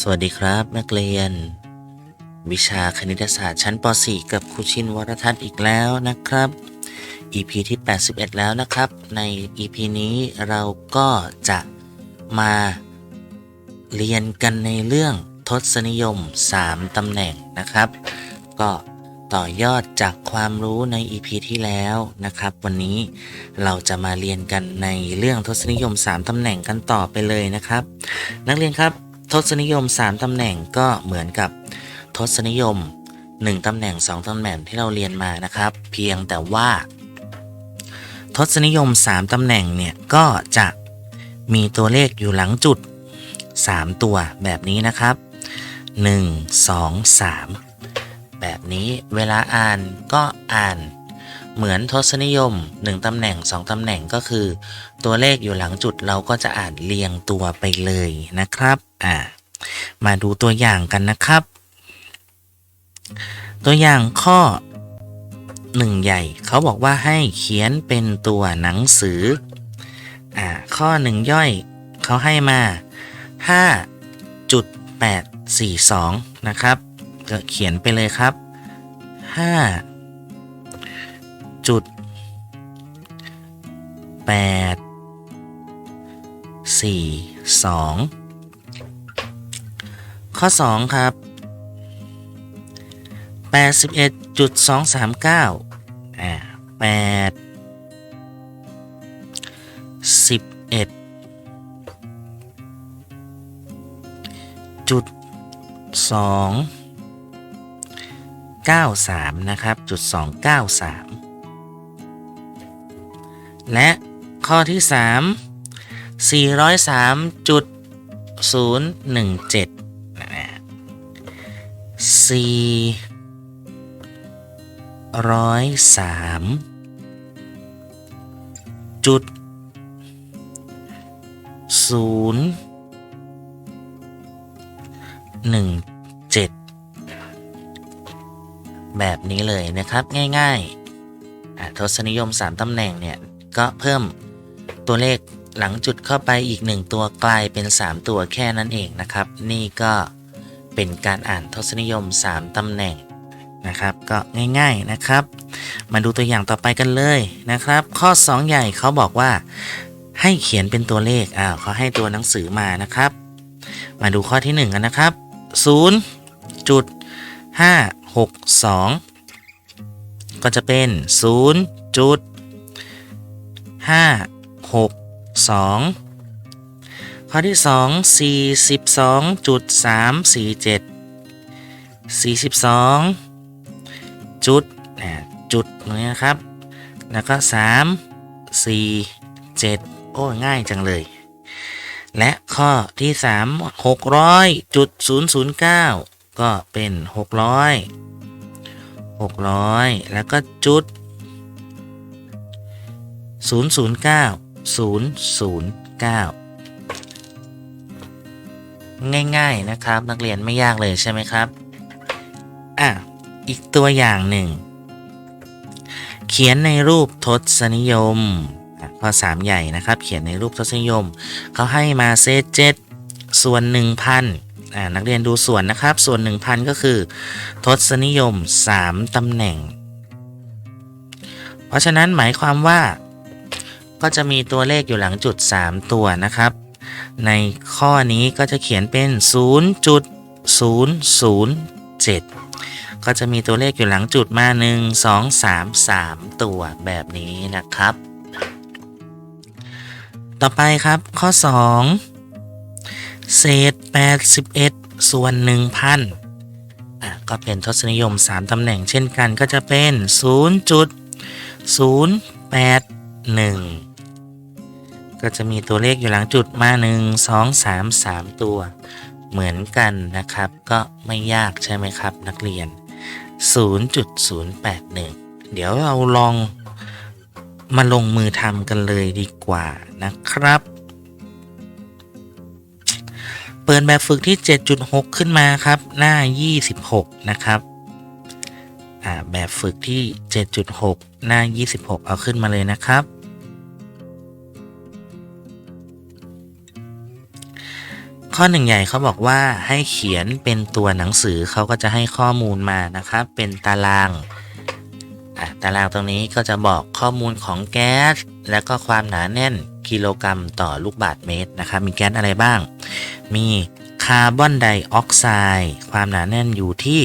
สวัสดีครับนักเรียน วิชาคณิตศาสตร์ชั้นป .4 กับครูชินวรทัศน์อีกแล้วนะครับ EP ที่ 81 แล้วนะครับ ใน EP นี้เราก็จะมาเรียนกันในเรื่องทศนิยม 3ตำแหน่งนะครับ ก็ต่อยอดจากความรู้ใน EP ที่แล้วนะครับ วันนี้เราจะมาเรียนกันในเรื่องทศนิยม 3ตำแหน่งกันต่อไปเลยนะครับ นักเรียนครับ ทศนิยม 3ตำแหน่งก็เหมือนกับทศนิยม 1ตำแหน่ง 2ตำแหน่งที่เราเรียนมานะครับ เพียงแต่ว่า ทศนิยม 3ตำแหน่งเนี่ยก็จะมีตัวเลขอยู่หลังจุด 3 ตัวแบบนี้นะครับ 1 2 3 แบบนี้เวลาอ่านก็อ่าน เหมือนทศนิยม 1 ตำแหน่ง 2 ตำแหน่งก็คือ ตัวเลขอยู่หลังจุดเราก็จะอ่านเรียงตัวไปเลยนะครับอ่ามาดูตัวอย่างกันนะครับ ตัวอย่างข้อ 1 ใหญ่ เขาบอกว่าให้เขียนเป็นตัวหนังสืออ่าข้อ 1 ย่อยเขาให้มา 5.842 นะครับก็เขียนไปเลยครับ 5 จุด8 4 2ข้อ2ครับ81.239อ่า8 11จุด2 93นะครับจุด293 และข้อที่ 3 403.017นะสี่ร้อยสามจุดศูนย์หนึ่งเจ็ดแบบนี้เลยนะครับง่ายๆทศนิยม 3ตำแหน่งเนี่ย ก็เพิ่มตัวเลขหลังจุดเข้าไปอีก 1 ตัวกลายเป็น 3 ตัวแค่นั้นเองนะครับ นี่ก็เป็นการอ่านทศนิยม 3ตำแหน่งนะครับ ก็ง่ายๆนะครับ มาดูตัวอย่างต่อไปกันเลยนะครับ ข้อ 2 ใหญ่เขาบอกว่าให้เขียนเป็นตัวเลขอ้าวเขาให้ตัวหนังสือมานะครับ มาดูข้อที่ 1 กันนะครับ 0 จุด 5 6 2 ก็จะเป็น 0 จุด 5 6 2 ข้อที่ 2 42.347 42จุดจุดตรงนี้นะครับ แล้วก็ 3 4 7 โอ้ง่ายจังเลย และข้อที่ 3 600.009 ก็เป็น 600 600 แล้วก็จุด 009 009 ง่ายๆนะครับ นักเรียนไม่ยากเลยใช่ไหมครับ อะ อีกตัวอย่างหนึ่ง เขียนในรูปทศนิยม ข้อ 3 ใหญ่นะครับ เขียนในรูปทศนิยม เขาให้มาเศษเจ็ดส่วน 1,000อ่านักเรียนดูส่วนนะครับ ส่วน 1,000 ก็คือ ทศนิยม 3 ตำแหน่ง เพราะฉะนั้นหมายความว่า ก็จะมีตัวเลขอยู่หลังจุด 3 ตัวนะครับ ในข้อนี้ก็จะเขียนเป็น 0.007 ก็จะมีตัวเลขอยู่หลังจุดมา 1 2 3 3 ตัวแบบนี้นะครับ ต่อไปครับข้อ 2 เศษ 81 ส่วน 1,000ก็เป็นทศนิยม 3 ตำแหน่งเช่นกันก็จะเป็น 0.081 ก็จะมีตัวเลขอยู่หลังจุดมา 1 2 3 3 ตัว เหมือนกันนะครับ ก็ไม่ยากใช่ไหมครับ นักเรียน 0.081 เดี๋ยวเราลองมาลงมือทำกันเลยดีกว่านะครับ เปิดแบบฝึกที่ 7.6 ขึ้นมาครับ หน้า 26 นะครับแบบฝึกที่ 7.6 หน้า 26 เอาขึ้นมาเลยนะครับ ข้อหนึ่งใหญ่เขาบอกว่าให้เขียนเป็นตัวหนังสือเขาก็จะให้ข้อมูลมานะครับ เป็นตารางตารางตรงนี้ก็จะบอกข้อมูลของแก๊ส แล้วก็ความหนาแน่นกิโลกรัมต่อลูกบาศก์เมตรนะครับ มีแก๊สอะไรบ้าง มีคาร์บอนไดออกไซด์ความหนาแน่นอยู่ที่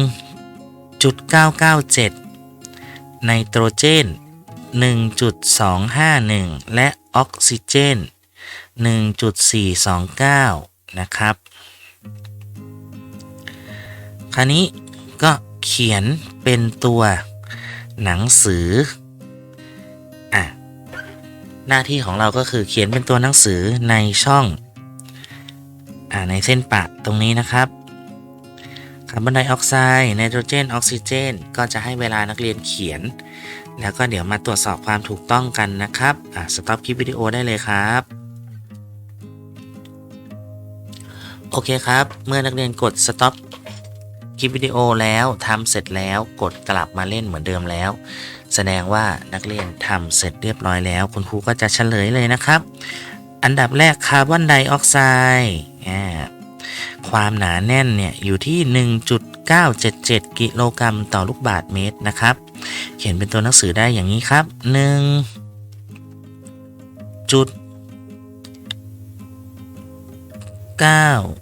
1.997 ไนโตรเจน 1.251 และออกซิเจน 1.429 นะครับ คราวนี้ก็เขียนเป็นตัวหนังสืออะหน้าที่ของเราก็คือเขียนเป็นตัวหนังสือในช่องอ่าในเส้นปะตรงนี้นะครับคาร์บอนไดออกไซด์ไนโตรเจนออกซิเจน ก็จะให้เวลานักเรียนเขียน แล้วก็เดี๋ยวมาตรวจสอบความถูกต้องกันนะครับ อะสต็อปคลิปวิดีโอได้เลยครับ โอเคครับ เมื่อนักเรียนกด stop คลิปวิดีโอแล้วทำเสร็จแล้วกดกลับมาเล่นเหมือนเดิมแล้ว แสดงว่านักเรียนทำเสร็จเรียบร้อยแล้ว คุณครูก็จะเฉลยเลยนะครับ อันดับแรกคาร์บอนไดออกไซด์ความหนาแน่นเนี่ยอยู่ที่ 1.977 กิโลกรัมต่อลูกบาทเมตรนะครับ เขียนเป็นตัวหนังสือได้อย่างนี้ครับ1จุด9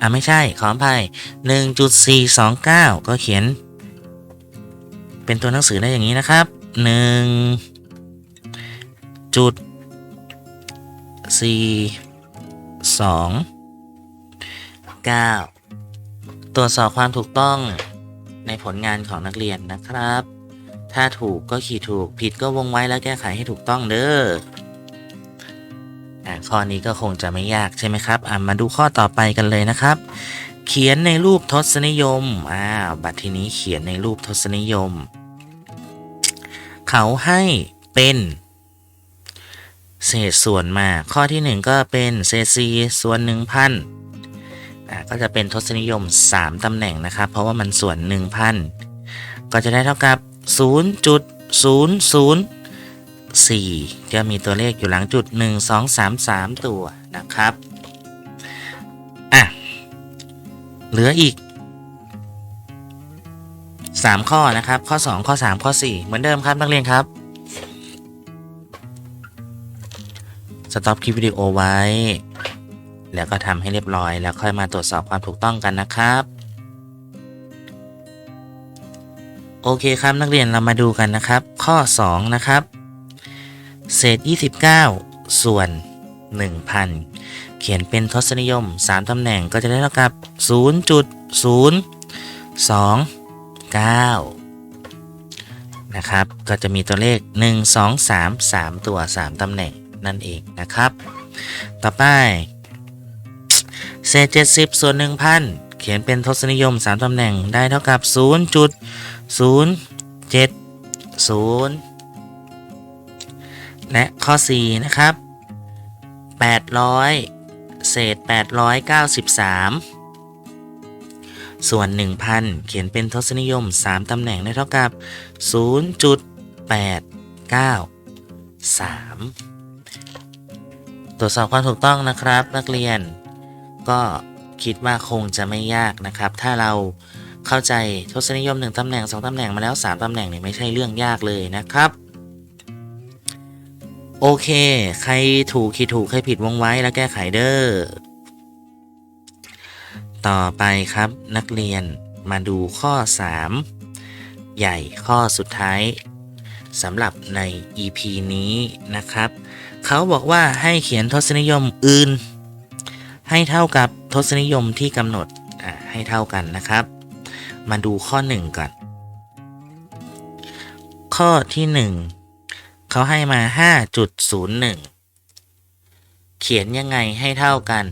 อะไม่ใช่ขออภัย1.429 ก็เขียน เป็นตัวหนังสือได้อย่างนี้นะครับ 1 จุด4 2 9 ตรวจสอบความถูกต้องในผลงานของนักเรียนนะครับ ถ้าถูกก็ขีดถูกผิดก็วงไว้แล้วแก้ไขให้ถูกต้องเด้อ อะข้อนี้ก็คงจะไม่ยากใช่ไหมครับอะมาดูข้อต่อไปกันเลยนะครับ เขียนในรูปทศนิยมอ้าวบัดทีนี้เขียนในรูปทศนิยม เขาให้เป็นเศษส่วนมา ข้อที่หนึ่งก็เป็นเศษสี่ส่วนหนึ่งพันอะก็จะเป็นทศนิยม 3ตำแหน่งนะครับ เพราะว่ามันส่วน 1,000 ก็จะได้เท่ากับ 0.00 4 จะมีตัวเลขอยู่หลังจุด 1 2 3 3 ตัวนะครับ อะ เหลืออีก 3 ข้อนะครับ ข้อ 2 ข้อ 3 ข้อ 4 เหมือนเดิมครับนักเรียนครับ สต็อปคลิปวิดีโอไว้ แล้วก็ทำให้เรียบร้อย แล้วค่อยมาตรวจสอบความถูกต้องกันนะครับโอเคครับนักเรียนเรามาดูกันนะครับ ข้อ 2 นะครับ เศษ 29 ส่วน 1,000 เขียนเป็นทศนิยม 3 ตำแหน่งก็จะได้เท่ากับ 0.029 นะครับ ก็จะมีตัวเลข 1 2 3 3 ตัว 3 ตำแหน่งนั่นเองนะครับ ต่อไป เศษ 70 ส่วน 1,000 เขียนเป็นทศนิยม 3 ตำแหน่งได้เท่ากับ 0.070 และข้อ4นะครับ 800 เศษ 893 ส่วน 1,000 เขียนเป็นทศนิยม 3 ตำแหน่งได้เท่ากับ 0.893 ตรวจสอบความถูกต้องนะครับ นักเรียน ก็คิดว่าคงจะไม่ยากนะครับ ถ้าเราเข้าใจทศนิยม 1 ตำแหน่ง 2 ตำแหน่งมาแล้ว 3 ตำแหน่งเนี่ยไม่ใช่เรื่องยากเลยนะครับ โอเค ใครถูกขีดถูกใครผิดวงไว้แล้วแก้ไขเด้อ ต่อไปครับนักเรียนมาดูข้อ 3 ใหญ่ข้อสุดท้ายสำหรับใน EP นี้นะครับ เขาบอกว่าให้เขียนทศนิยมอื่น ให้เท่ากับทศนิยมที่กำหนดอะให้เท่ากันนะครับ มาดูข้อ 1 ก่อน ข้อที่ 1 เขาให้มา 5.01 เขียนยังไงให้เท่ากัน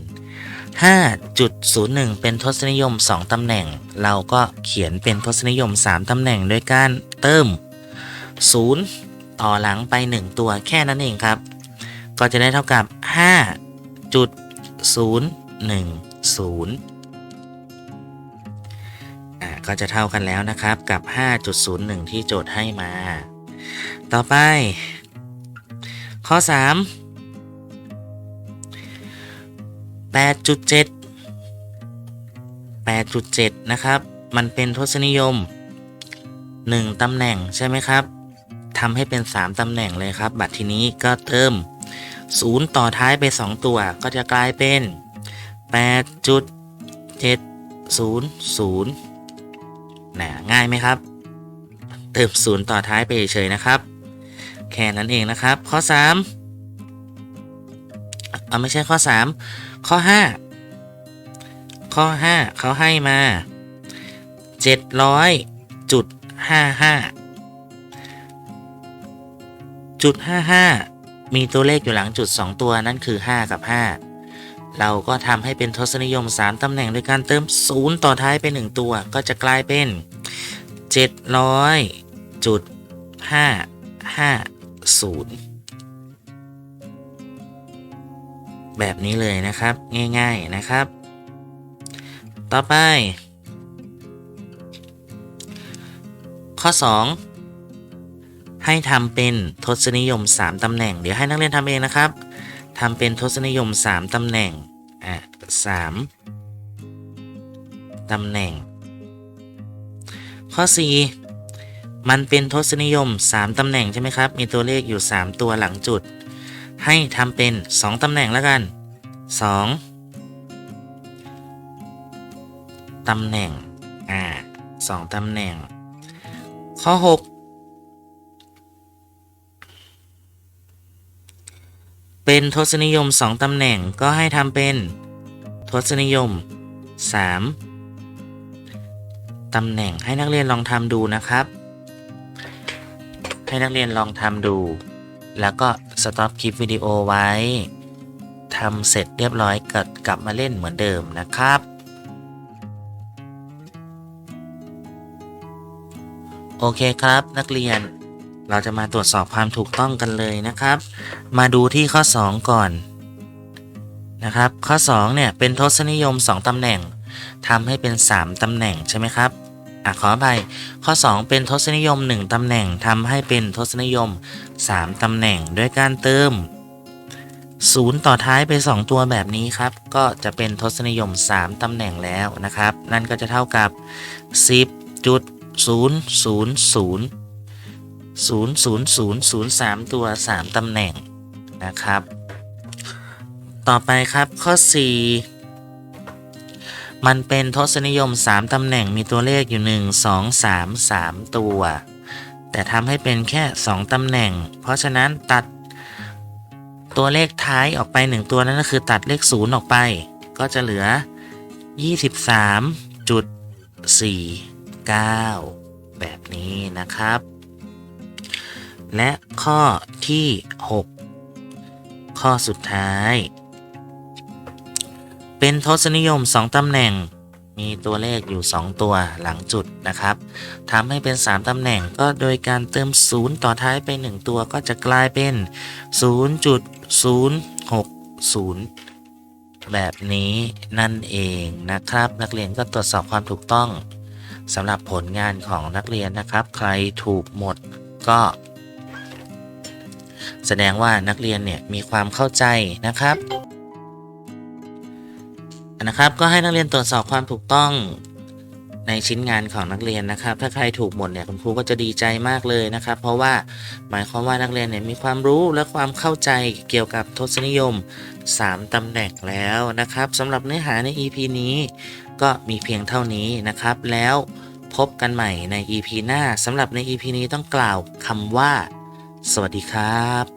5.01 เป็นทศนิยม 2 ตำแหน่ง เราก็เขียนเป็นทศนิยม 3 ตำแหน่งด้วยการเติม 0 ต่อหลังไป 1 ตัวแค่นั้นเองครับ ก็จะได้เท่ากับ 5.010อ่าก็จะเท่ากันแล้วนะครับกับ 5.01 ที่โจทย์ให้มา ต่อไป ข้อ 3 8.7 8.7 นะครับ มันเป็นทศนิยม 1 ตำแหน่งใช่ไหมครับทำให้เป็น 3 ตำแหน่งเลยครับ บัตรทีนี้ก็เติม 0 ต่อท้ายไป 2 ตัวก็จะกลายเป็น 8.700นะง่ายไหมครับ เติม0ต่อท้ายไปเฉยนะครับ แค่นั้นเองนะครับ ข้อ 3 เอาไม่ใช่ข้อ 3 ข้อ 5 ข้อ 5 เขาให้มา 700จุด55จุด55 มีตัวเลขอยู่หลังจุด 2 ตัวนั่นคือ 5 กับ 5เราก็ทำให้เป็นทศนิยม 3 ตำแหน่งโดยการเติม 0 ต่อท้ายไป1ตัว ก็จะกลายเป็น 700 จุด550แบบนี้เลยนะครับ ง่ายๆนะครับ ต่อไป ข้อ 2 ให้ทำเป็นทศนิยม 3ตำแหน่ง เดี๋ยวให้นักเรียนทำเองนะครับทำเป็นทศนิยม 3ตำแหน่งอะสามตำแหน่ง ข้อ 4 มันเป็นทศนิยม 3 ตำแหน่งใช่ไหมครับ มีตัวเลขอยู่ 3 ตัวหลังจุด ให้ทำเป็น 2 ตำแหน่งแล้วกัน 2 ตำแหน่ง อ่าสองตำแหน่ง ข้อ 6 เป็นทศนิยม 2 ตำแหน่งก็ให้ทำเป็น ทศนิยม 3 ตำแหน่งให้นักเรียนลองทำดูนะครับ ให้นักเรียนลองทำดู แล้วก็สต็อปคลิปวิดีโอไว้ทำเสร็จเรียบร้อยก็กลับมาเล่นเหมือนเดิมนะครับ โอเคครับนักเรียนเราจะมาตรวจสอบความถูกต้องกันเลยนะครับ มาดูที่ข้อ 2 ก่อนนะครับ ข้อ 2 เนี่ย เป็นทศนิยม 2 ตำแหน่งทำให้เป็น 3 ตำแหน่งใช่ไหมครับ อะขออภัยข้อ 2 เป็นทศนิยม 1 ตำแหน่งทำให้เป็นทศนิยม 3 ตำแหน่งด้วยการเติม 0 ต่อท้ายไป 2 ตัวแบบนี้ครับ ก็จะเป็นทศนิยม 3 ตำแหน่งแล้วนะครับ นั่นก็จะเท่ากับ 10จุด0 0 0 0 0 0 0 3 ตัว 3 ตำแหน่งนะครับ ต่อไปครับข้อ 4 มันเป็นทศนิยม 3 ตำแหน่งมีตัวเลขอยู่ 1 2 3 3 ตัว แต่ทำให้เป็นแค่ 2 ตำแหน่ง เพราะฉะนั้นตัดตัวเลขท้ายออกไป 1 ตัวนั่นก็คือตัดเลข 0 ออกไป ก็จะเหลือ 23.49 แบบนี้นะครับ และข้อที่ 6 ข้อสุดท้าย เป็นทศนิยม 2 ตำแหน่ง มีตัวเลขอยู่ 2 ตัวหลังจุดนะครับทำให้เป็น 3 ตำแหน่งก็โดยการเติม 0 ต่อท้ายไป 1 ตัวก็จะกลายเป็น 0.060 แบบนี้นั่นเองนะครับ นักเรียนก็ตรวจสอบความถูกต้องสำหรับผลงานของนักเรียนนะครับ ใครถูกหมดก็ แสดงว่านักเรียนเนี่ยมีความเข้าใจนะครับ นะครับ ก็ให้นักเรียนตรวจสอบความถูกต้องในชิ้นงานของนักเรียนนะครับ ถ้าใครถูกหมดเนี่ยคุณครูก็จะดีใจมากเลยนะครับ เพราะว่าหมายความว่านักเรียนเนี่ยมีความรู้และความเข้าใจเกี่ยวกับทศนิยม 3ตำแหน่งแล้วนะครับสำหรับเนื้อหาใน EP นี้ก็มีเพียงเท่านี้นะครับ แล้วพบกันใหม่ใน EP หน้าสำหรับใน EP นี้ต้องกล่าวคำว่า สวัสดีครับ